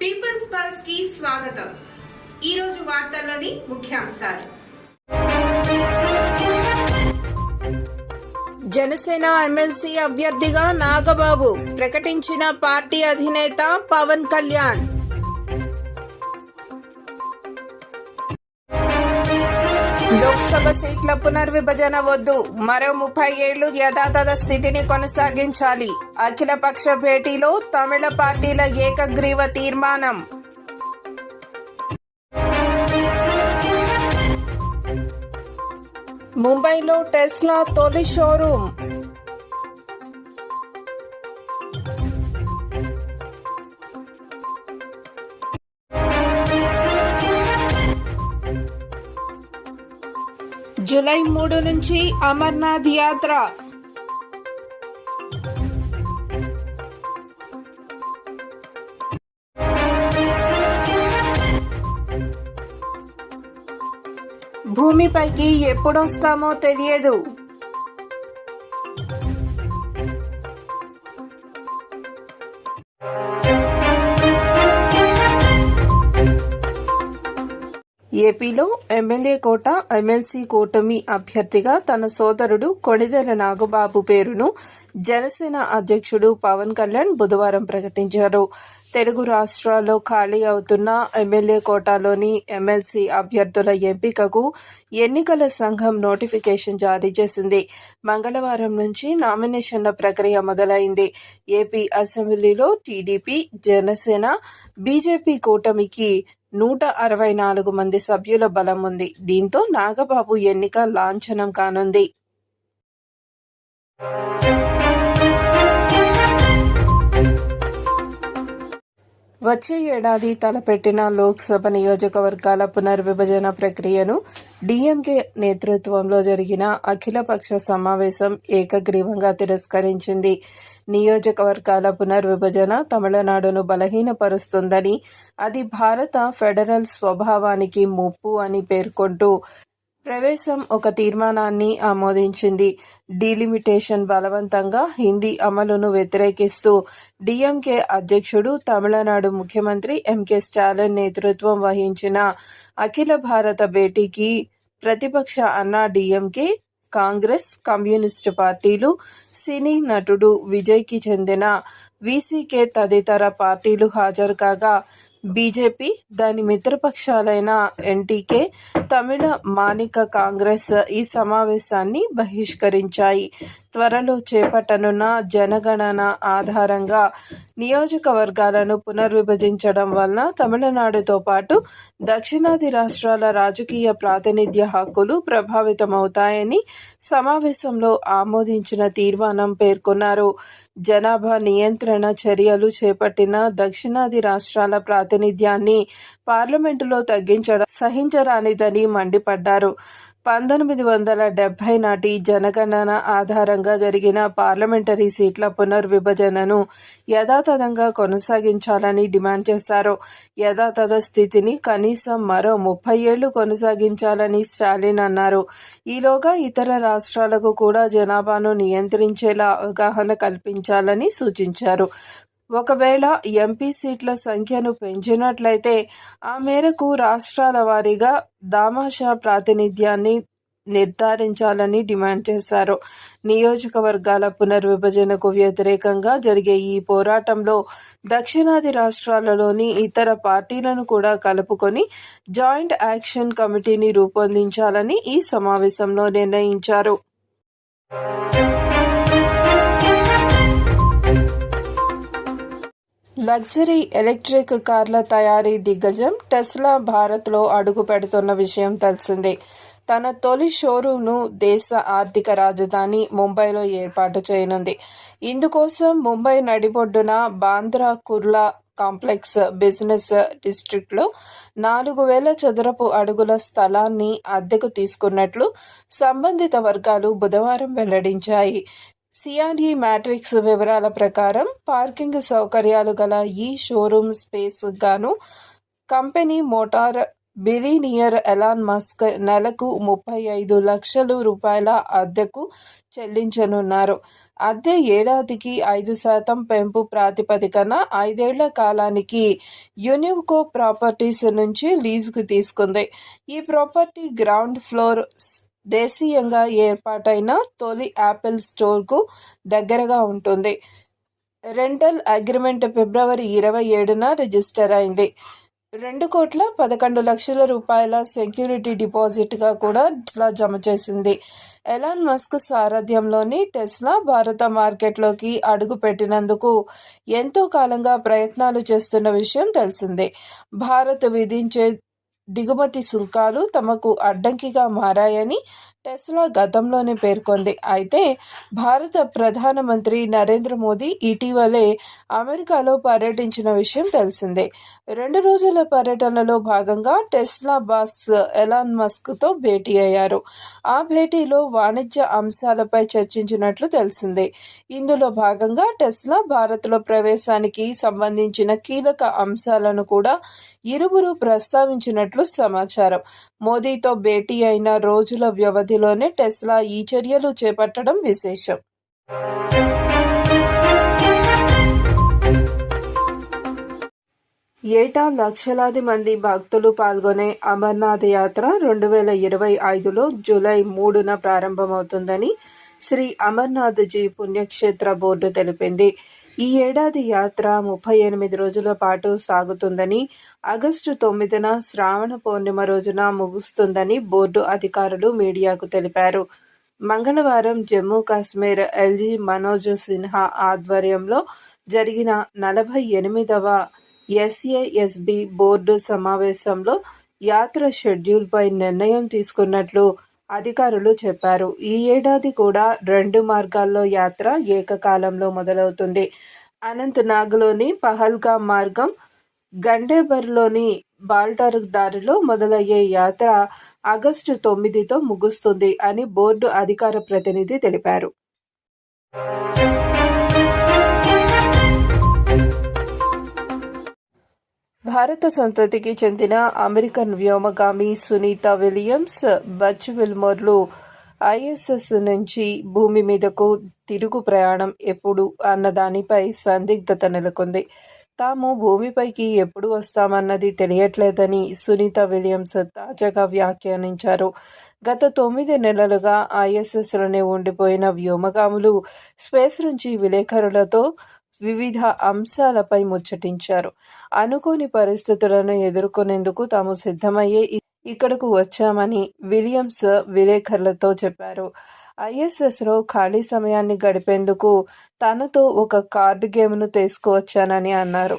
Peoples పల్స్కి స్వాగతం. ఈ రోజు వార్తల్లోని ముఖ్యాంశాలు. జనసేన ఎమ్మెల్సీ అభ్యర్థిగా నాగబాబు ప్రకటించిన పార్టీ అధినేత పవన్ కళ్యాణ్. లోక్సభ సీట్ల పునర్విభజన వద్దు. మరో ముప్పై ఏళ్ళు యథాతథ స్థితిని కొనసాగించాలి. అఖిలపక్ష భేటీలో తమిళ పార్టీల ఏకగ్రీవ తీర్మానం. ముంబైలో టెస్లా తొలి షోరూం జూలై మూడు నుంచి అమర్నాథ్ యాత్ర. భూమిపైకి ఎప్పుడొస్తామో తెలియదు. ఏపీలో ఎమ్మెల్యే కోట ఎమ్మెల్సీ కూటమి అభ్యర్థిగా తన సోదరుడు కొణిదెల నాగబాబు పేరును జనసేన అధ్యక్షుడు పవన్ కళ్యాణ్ బుధవారం ప్రకటించారు. తెలుగు రాష్ట్రాల్లో ఖాళీ అవుతున్న ఎమ్మెల్యే కోటాలోని ఎమ్మెల్సీ అభ్యర్థుల ఎంపికకు ఎన్నికల సంఘం నోటిఫికేషన్ జారీ చేసింది. మంగళవారం నుంచి నామినేషన్ల ప్రక్రియ మొదలైంది. ఏపీ అసెంబ్లీలో టీడీపీ జనసేన బీజేపీ కూటమికి నూట అరవై నాలుగు మంది సభ్యుల బలం ఉంది. దీంతో నాగబాబు ఎన్నిక లాంఛనం కానుంది. వచ్చే ఏడాది తలపెట్టిన లోక్సభ నియోజకవర్గాల పునర్విభజన ప్రక్రియను డిఎంకే నేతృత్వంలో జరిగిన అఖిలపక్ష సమావేశం ఏకగ్రీవంగా తిరస్కరించింది. నియోజకవర్గాల పునర్విభజన తమిళనాడును బలహీనపరుస్తుందని అది భారత ఫెడరల్ స్వభావానికి ముప్పు అని పేర్కొంటూ ప్రవేశం ఒక తీర్మానాన్ని ఆమోదించింది. డీలిమిటేషన్ బలవంతంగా హిందీ అమలును వ్యతిరేకిస్తూ డిఎంకే అధ్యక్షుడు తమిళనాడు ముఖ్యమంత్రి ఎంకే స్టాలిన్ నేతృత్వం వహించిన అఖిల భారత భేటీకి ప్రతిపక్ష అన్నా డీఎంకే కాంగ్రెస్ కమ్యూనిస్టు పార్టీలు సినీ నటుడు విజయ్కి చెందిన వీసీకే తదితర పార్టీలు హాజరు కాగా బీజేపీ దాని మిత్రపక్షాలైన ఎన్టీకే తమిళ మానిక కాంగ్రెస్ ఈ సమావేశాన్ని బహిష్కరించాయి. త్వరలో చేపట్టనున్న జనగణన ఆధారంగా నియోజకవర్గాలను పునర్విభజించడం వలన తమిళనాడుతో పాటు దక్షిణాది రాష్ట్రాల రాజకీయ ప్రాతినిధ్య హక్కులు ప్రభావితమవుతాయని సమావేశంలో ఆమోదించిన తీర్మానం పేర్కొన్నారు. జనాభా నియంత్రణ చర్యలు చేపట్టిన దక్షిణాది రాష్ట్రాల ప్రాతి ప్రాతినిధ్యాన్ని పార్లమెంటులో తగ్గించడం సహించరానిదని మండిపడ్డారు. పంతొమ్మిది వందల డెబ్బై నాటి జనగణన ఆధారంగా జరిగిన పార్లమెంటరీ సీట్ల పునర్విభజనను యథాతథంగా కొనసాగించాలని డిమాండ్ చేశారు. యథాతథ స్థితిని కనీసం మరో ముప్పై ఏళ్ళు కొనసాగించాలని స్టాలిన్ అన్నారు. ఈలోగా ఇతర రాష్ట్రాలకు కూడా జనాభాను నియంత్రించేలా అవగాహన కల్పించాలని సూచించారు. ఒకవేళ ఎంపీ సీట్ల సంఖ్యను పెంచినట్లయితే ఆ మేరకు రాష్ట్రాల వారీగా దామాషా ప్రాతినిధ్యాన్ని నిర్ధారించాలని డిమాండ్ చేశారు. నియోజకవర్గాల పునర్విభజనకు వ్యతిరేకంగా జరిగే ఈ పోరాటంలో దక్షిణాది రాష్ట్రాలలోని ఇతర పార్టీలను కూడా కలుపుకొని జాయింట్ యాక్షన్ కమిటీని రూపొందించాలని ఈ సమావేశంలో నిర్ణయించారు. లగ్జరీ ఎలక్ట్రిక్ కార్ల తయారీ దిగ్గజం టెస్లా భారత్లో అడుగు పెడుతున్న విషయం తెలిసిందే. తన తొలి షోరూంను దేశ ఆర్థిక రాజధాని ముంబైలో ఏర్పాటు చేయనుంది. ఇందుకోసం ముంబై నడిబొడ్డున బాంద్రా కుర్లా కాంప్లెక్స్ బిజినెస్ డిస్ట్రిక్ట్లో నాలుగు వేల చదరపు అడుగుల స్థలాన్ని అద్దెకు తీసుకున్నట్లు సంబంధిత వర్గాలు బుధవారం వెల్లడించాయి. సిఆర్ఈ మ్యాట్రిక్స్ వివరాల ప్రకారం పార్కింగ్ సౌకర్యాలు గల ఈ షోరూమ్ స్పేస్ గాను company motor billionaire Elon Musk నెలకు ముప్పై ఐదు లక్షలు రూపాయల అద్దెకు చెల్లించనున్నారు. అద్దె ఏడాదికి ఐదు శాతం పెంపు ప్రాతిపదికన ఐదేళ్ళ కాలానికి యునివ్కో ప్రాపర్టీస్ నుంచి లీజుకు తీసుకుంది. ఈ ప్రాపర్టీ గ్రౌండ్ ఫ్లోర్ దేశీయంగా ఏర్పాటైన తొలి యాపిల్ స్టోర్కు దగ్గరగా ఉంటుంది. రెంటల్ అగ్రిమెంట్ ఫిబ్రవరి ఇరవై ఏడున రిజిస్టర్ అయింది. రెండు కోట్ల పదకొండు లక్షల రూపాయల సెక్యూరిటీ డిపాజిట్గా కూడా టెస్లా జమ చేసింది. ఎలాన్ మస్క్ సారథ్యంలోని టెస్లా భారత మార్కెట్లోకి అడుగు పెట్టినందుకు ఎంతో కాలంగా ప్రయత్నాలు చేస్తున్న విషయం తెలిసిందే. భారత్ విధించే దిగుమతి సుంకాలు తమకు అడ్డంకిగా మారాయని టెస్లా గతంలోనే పేర్కొంది. అయితే భారత ప్రధానమంత్రి నరేంద్ర మోదీ ఇటీవలే అమెరికాలో పర్యటించిన విషయం తెలిసిందే. రెండు రోజుల పర్యటనలో భాగంగా టెస్లా బాస్ ఎలాన్ మస్క్తో భేటీ అయ్యారు. ఆ భేటీలో వాణిజ్య అంశాలపై చర్చించినట్లు తెలిసిందే. ఇందులో భాగంగా టెస్లా భారత్లో ప్రవేశానికి సంబంధించిన కీలక అంశాలను కూడా ఇరువురు ప్రస్తావించినట్లు సమాచారం. మోదీతో భేటీ అయిన రోజుల వ్యవధి వ్యవధిలోనే టెస్లా ఈ చర్యలు చేపట్టడం విశేషం. ఏటా లక్షలాది మంది భక్తులు పాల్గొనే అమర్నాథ్ యాత్ర రెండు వేల ఇరవై ఐదులో జూలై మూడున ప్రారంభమవుతుందని శ్రీ అమర్నాథ్ జీ పుణ్యక్షేత్ర బోర్డు తెలిపింది. ఈ ఏడాది యాత్ర ముప్పై ఎనిమిది రోజుల పాటు సాగుతుందని ఆగస్టు తొమ్మిదిన శ్రావణ పౌర్ణిమ రోజున ముగుస్తుందని బోర్డు అధికారులు మీడియాకు తెలిపారు. మంగళవారం జమ్మూ కాశ్మీర్ ఎల్జీ మనోజ్ సిన్హా ఆధ్వర్యంలో జరిగిన నలభై ఎనిమిదవ ఎస్ఏఎస్బి బోర్డు సమావేశంలో యాత్ర షెడ్యూల్పై నిర్ణయం తీసుకున్నట్లు అధికారులు చెప్పారు. ఈ ఏడాది కూడా రెండు మార్గాల్లో యాత్ర ఏకకాలంలో మొదలవుతుంది. అనంతనాగ్లోని పహల్గా మార్గం గండేబర్లోని బాల్టార్ దారిలో మొదలయ్యే యాత్ర ఆగస్టు తొమ్మిదితో ముగుస్తుంది అని బోర్డు అధికార ప్రతినిధి తెలిపారు. భారత సంతతికి చెందిన అమెరికన్ వ్యోమగామి సునీత విలియమ్స్ బచ్ విల్మోర్లు ఐఎస్ఎస్ నుంచి భూమి మీదకు తిరుగు ప్రయాణం ఎప్పుడు అన్న దానిపై సందిగ్ధత నెలకొంది. తాము భూమిపైకి ఎప్పుడు వస్తామన్నది తెలియట్లేదని సునీత విలియమ్స్ తాజాగా వ్యాఖ్యానించారు. గత తొమ్మిది నెలలుగా ఐఎస్ఎస్లోనే ఉండిపోయిన వ్యోమగాములు స్పేస్ నుంచి విలేకరులతో వివిధ అంశాలపై ముచ్చటించారు. అనుకోని పరిస్థితులను ఎదుర్కొనేందుకు తాము సిద్ధమయ్యే ఇక్కడకు వచ్చామని విలియమ్స్ విలేకరులతో చెప్పారు. ఐఎస్ఎస్లో ఖాళీ సమయాన్ని గడిపేందుకు తనతో ఒక కార్డు గేమ్ను తీసుకువచ్చానని అన్నారు.